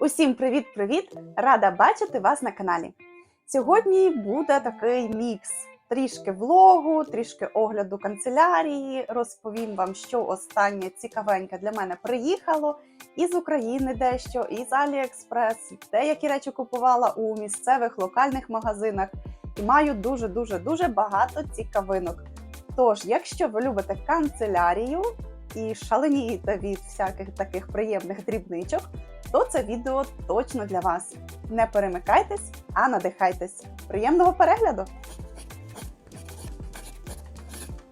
Усім привіт-привіт! Рада бачити вас на каналі. Сьогодні буде такий мікс. Трішки влогу, трішки огляду канцелярії. Розповім вам, що останнє цікавеньке для мене приїхало із України дещо, із Аліекспрес, деякі речі купувала у місцевих локальних магазинах і маю дуже дуже дуже багато цікавинок. Тож, якщо ви любите канцелярію і шаленієте від всяких таких приємних дрібничок, то це відео точно для вас. Не перемикайтесь, а надихайтесь. Приємного перегляду!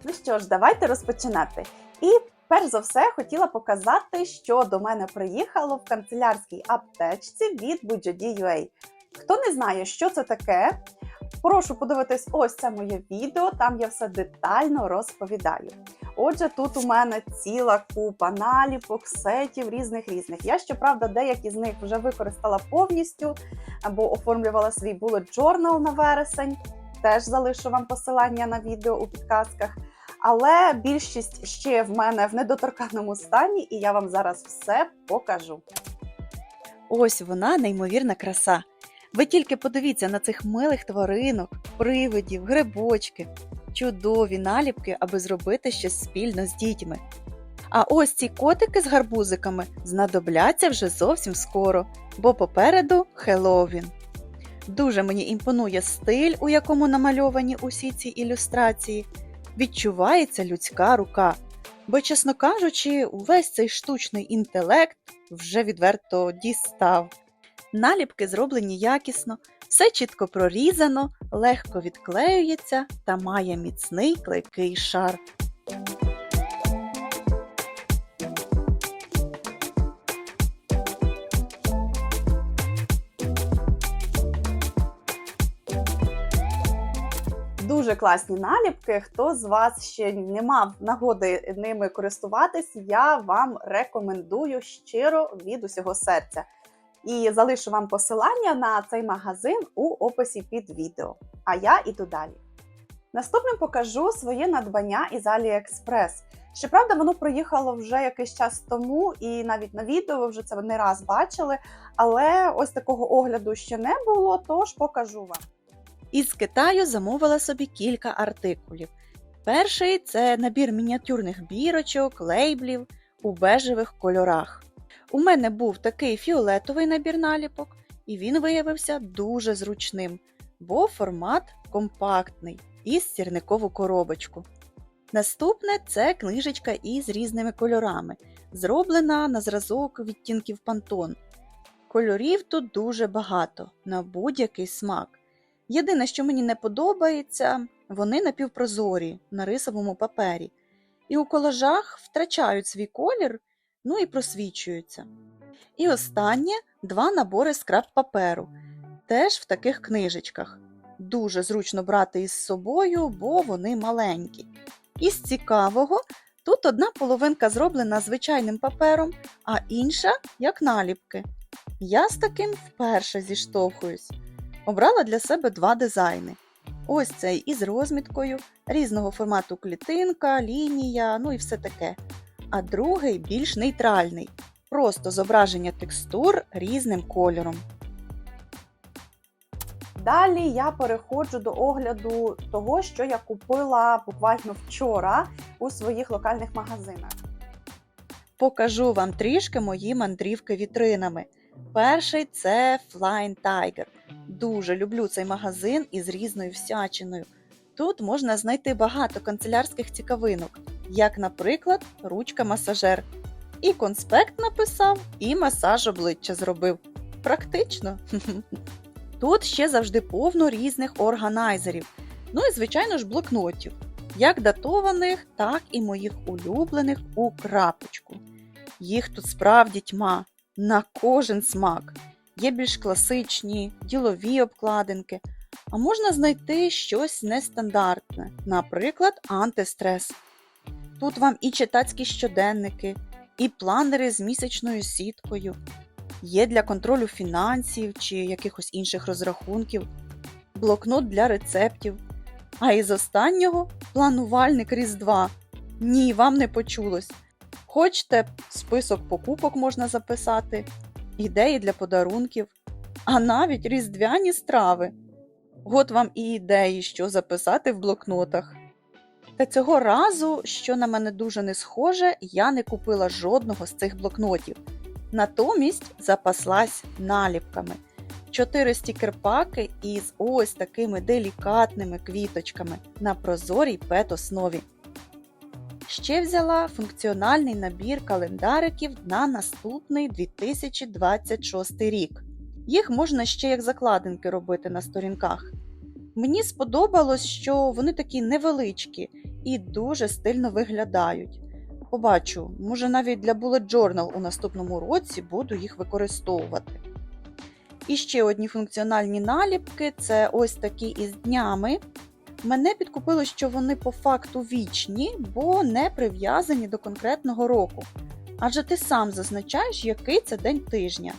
Ну що ж, давайте розпочинати. І перш за все хотіла показати, що до мене приїхало в канцелярській аптечці від Budget.ua. Хто не знає, що це таке, прошу подивитись ось це моє відео, там я все детально розповідаю. Отже, тут у мене ціла купа наліпок, сетів різних різних. Я щоправда, деякі з них вже використала повністю або оформлювала свій bullet journal на вересень. Теж залишу вам посилання на відео у підказках. Але більшість ще в мене в недоторканому стані, і я вам зараз все покажу. Ось вона, неймовірна краса. Ви тільки подивіться на цих милих тваринок, привидів, грибочки, чудові наліпки, аби зробити щось спільно з дітьми. А ось ці котики з гарбузиками знадобляться вже зовсім скоро, бо попереду Хеллоуін. Дуже мені імпонує стиль, у якому намальовані усі ці ілюстрації. Відчувається людська рука. Бо, чесно кажучи, увесь цей штучний інтелект вже відверто дістав. Наліпки зроблені якісно, все чітко прорізано, легко відклеюється та має міцний клейкий шар. Дуже класні наліпки. Хто з вас ще не мав нагоди ними користуватись, я вам рекомендую щиро від усього серця. І залишу вам посилання на цей магазин у описі під відео. А я іду далі. Наступним покажу своє надбання із AliExpress. Щоправда, воно приїхало вже якийсь час тому, і навіть на відео ви вже це не раз бачили. Але ось такого огляду ще не було, тож покажу вам. Із Китаю замовила собі кілька артикулів. Перший це набір мініатюрних бірочок, лейблів у бежевих кольорах. У мене був такий фіолетовий набір наліпок, і він виявився дуже зручним, бо формат компактний із сірникову коробочку. Наступне це книжечка із різними кольорами, зроблена на зразок відтінків пантон. Кольорів тут дуже багато, на будь-який смак. Єдине, що мені не подобається, вони напівпрозорі на рисовому папері, і у колажах втрачають свій колір, ну і просвічуються. І останнє два набори скраб паперу, теж в таких книжечках. Дуже зручно брати із собою, бо вони маленькі. Із цікавого, тут одна половинка зроблена звичайним папером, а інша як наліпки. Я з таким вперше зіштовхуюсь. Обрала для себе два дизайни. Ось цей із розміткою, різного формату клітинка, лінія, ну і все таке. А другий більш нейтральний, просто зображення текстур різним кольором. Далі я переходжу до огляду того, що я купила буквально вчора у своїх локальних магазинах. Покажу вам трішки мої мандрівки вітринами. Перший це Flying Tiger. Дуже люблю цей магазин із різною всячиною. Тут можна знайти багато канцелярських цікавинок, як, наприклад, ручка-масажер. І конспект написав, і масаж обличчя зробив. Практично. Тут ще завжди повно різних органайзерів. Ну і, звичайно ж, блокнотів, як датованих, так і моїх улюблених у крапочку. Їх тут справді тьма, на кожен смак. Є більш класичні, ділові обкладинки, а можна знайти щось нестандартне, наприклад, антистрес. Тут вам і читацькі щоденники, і планери з місячною сіткою, є для контролю фінансів чи якихось інших розрахунків, блокнот для рецептів. А із останнього планувальник Різдва. Ні, вам не почулось. Хочете, список покупок можна записати, ідеї для подарунків, а навіть різдвяні страви. От вам і ідеї, що записати в блокнотах. Та цього разу, що на мене дуже не схоже, я не купила жодного з цих блокнотів. Натомість запаслась наліпками. Чотири стікерпаки із ось такими делікатними квіточками на прозорій пет-основі. Ще взяла функціональний набір календариків на наступний 2026 рік. Їх можна ще як закладинки робити на сторінках. Мені сподобалось, що вони такі невеличкі і дуже стильно виглядають. Побачу, може навіть для Bullet Journal у наступному році буду їх використовувати. І ще одні функціональні наліпки це ось такі із днями. Мене підкупило, що вони по факту вічні, бо не прив'язані до конкретного року. Адже ти сам зазначаєш, який це день тижня.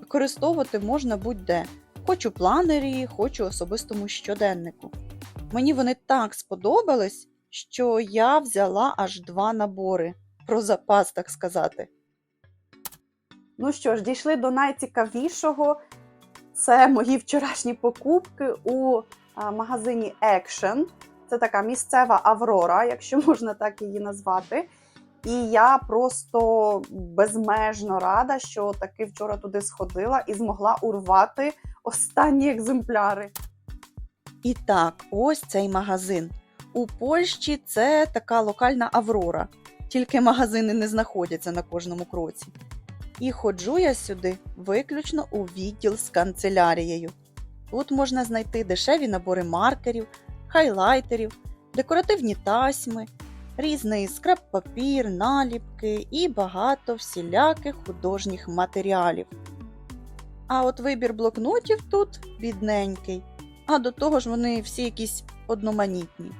Використовувати можна будь-де, хоч у планері, хоч особистому щоденнику. Мені вони так сподобались, що я взяла аж два набори. Про запас, так сказати. Ну що ж, дійшли до найцікавішого. Це мої вчорашні покупки у магазині Action. Це така місцева Аврора, якщо можна так її назвати. І я просто безмежно рада, що таки вчора туди сходила і змогла урвати останні екземпляри. І так, ось цей магазин. У Польщі це така локальна Аврора, тільки магазини не знаходяться на кожному кроці. І ходжу я сюди виключно у відділ з канцелярією. Тут можна знайти дешеві набори маркерів, хайлайтерів, декоративні тасьми, різний скраб-папір, наліпки і багато всіляких художніх матеріалів. А от вибір блокнотів тут бідненький, а до того ж вони всі якісь одноманітні.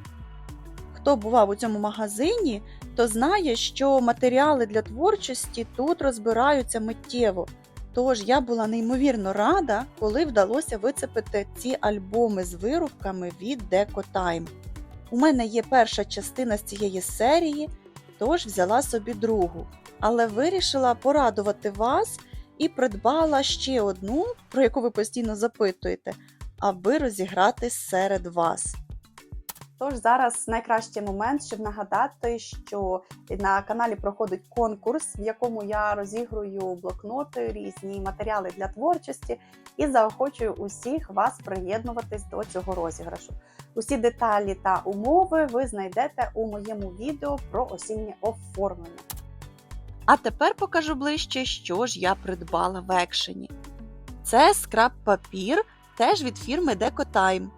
Хто бував у цьому магазині, то знає, що матеріали для творчості тут розбираються миттєво. Тож я була неймовірно рада, коли вдалося вицепити ці альбоми з вирубками від Deco Time. У мене є перша частина з цієї серії, тож взяла собі другу, але вирішила порадувати вас і придбала ще одну, про яку ви постійно запитуєте, аби розіграти серед вас. Тож зараз найкращий момент, щоб нагадати, що на каналі проходить конкурс, в якому я розігрую блокноти, різні матеріали для творчості і заохочую усіх вас приєднуватись до цього розіграшу. Усі деталі та умови ви знайдете у моєму відео про осіннє оформлення. А тепер покажу ближче, що ж я придбала в екшені. Це скраб папір, теж від фірми DecoTime.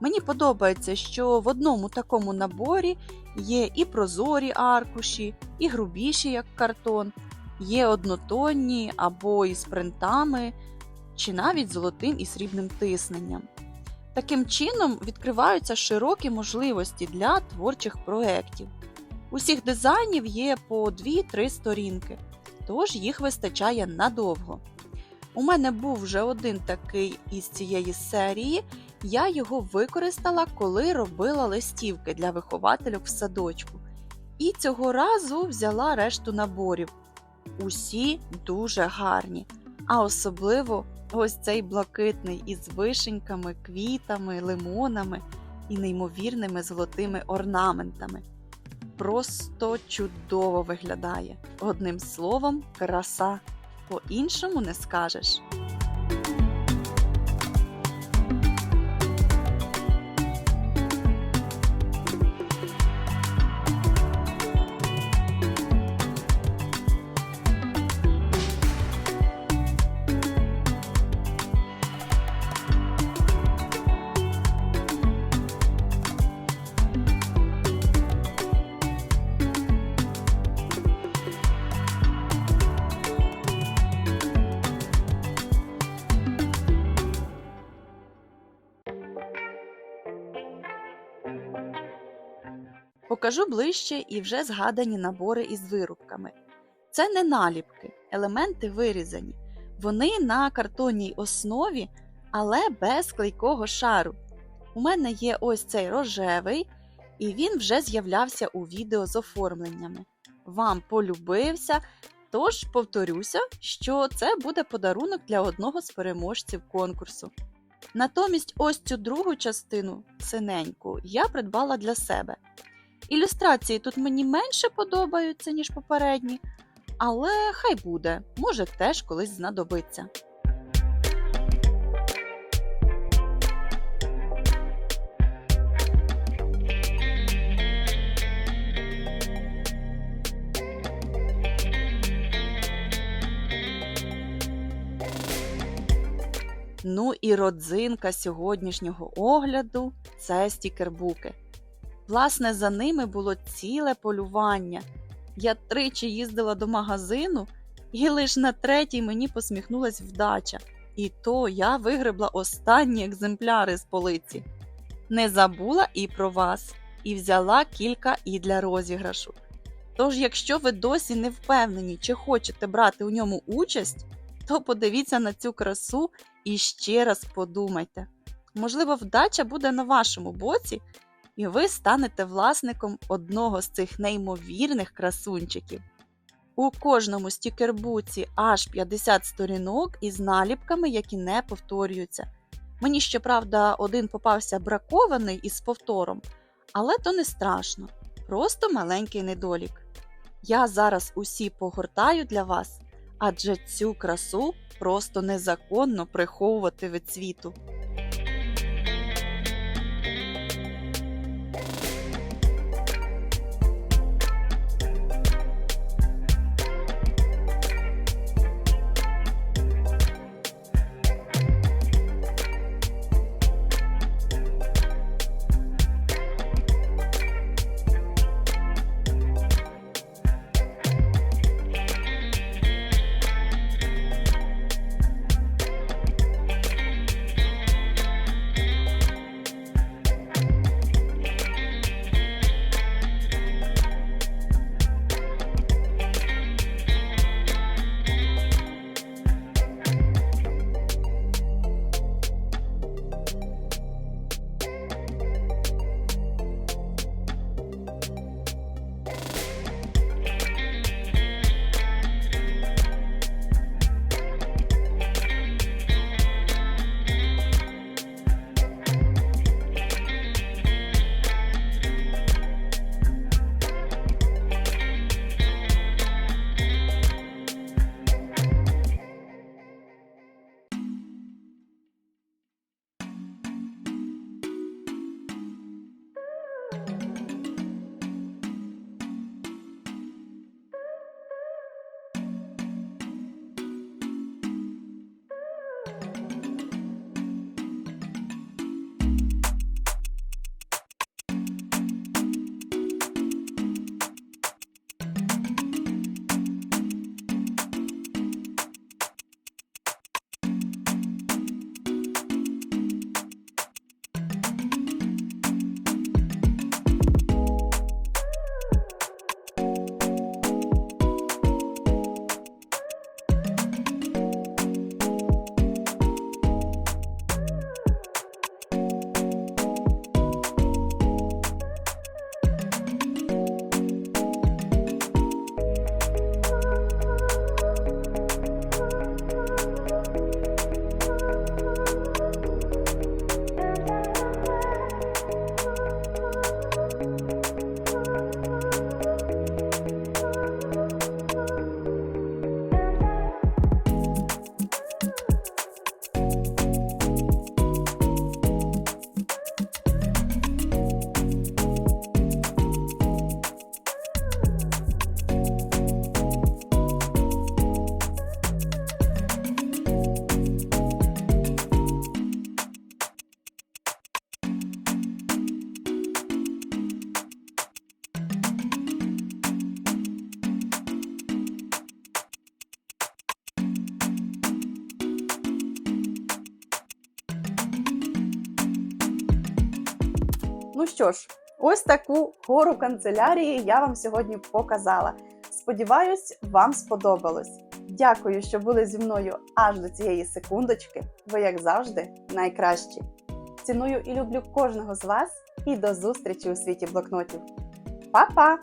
Мені подобається, що в одному такому наборі є і прозорі аркуші, і грубіші, як картон, є однотонні або із принтами, чи навіть золотим і срібним тисненням. Таким чином відкриваються широкі можливості для творчих проєктів. Усіх дизайнів є по 2-3 сторінки, тож їх вистачає надовго. У мене був вже один такий із цієї серії, я його використала, коли робила листівки для вихователів в садочку. І цього разу взяла решту наборів. Усі дуже гарні, а особливо ось цей блакитний із вишеньками, квітами, лимонами і неймовірними золотими орнаментами. Просто чудово виглядає. Одним словом, краса. По-іншому не скажеш. Покажу ближче і вже згадані набори із вирубками. Це не наліпки, елементи вирізані. Вони на картонній основі, але без клейкого шару. У мене є ось цей рожевий, і він вже з'являвся у відео з оформленнями. Вам полюбився, Тож повторюся, що це буде подарунок для одного з переможців конкурсу. Натомість ось цю другу частину, синеньку, я придбала для себе. Ілюстрації тут мені менше подобаються, ніж попередні, але хай буде, може теж колись знадобиться. Ну і родзинка сьогоднішнього огляду це стікербуки. Власне, за ними було ціле полювання. Я тричі їздила до магазину, і лише на третій мені посміхнулась вдача. І то я вигребла останні екземпляри з полиці. Не забула і про вас, і взяла кілька і для розіграшу. Тож, якщо ви досі не впевнені, чи хочете брати у ньому участь, то подивіться на цю красу і ще раз подумайте. Можливо, вдача буде на вашому боці, і ви станете власником одного з цих неймовірних красунчиків. У кожному стікербуці аж 50 сторінок із наліпками, які не повторюються. Мені, щоправда, один попався бракований із повтором, але то не страшно, просто маленький недолік. Я зараз усі погортаю для вас, адже цю красу просто незаконно приховувати від світу. Ну що ж, ось таку гору канцелярії я вам сьогодні показала. Сподіваюсь, вам сподобалось. Дякую, що були зі мною аж до цієї секундочки. Ви, як завжди, найкращі. Ціную і люблю кожного з вас і до зустрічі у світі блокнотів. Па-па!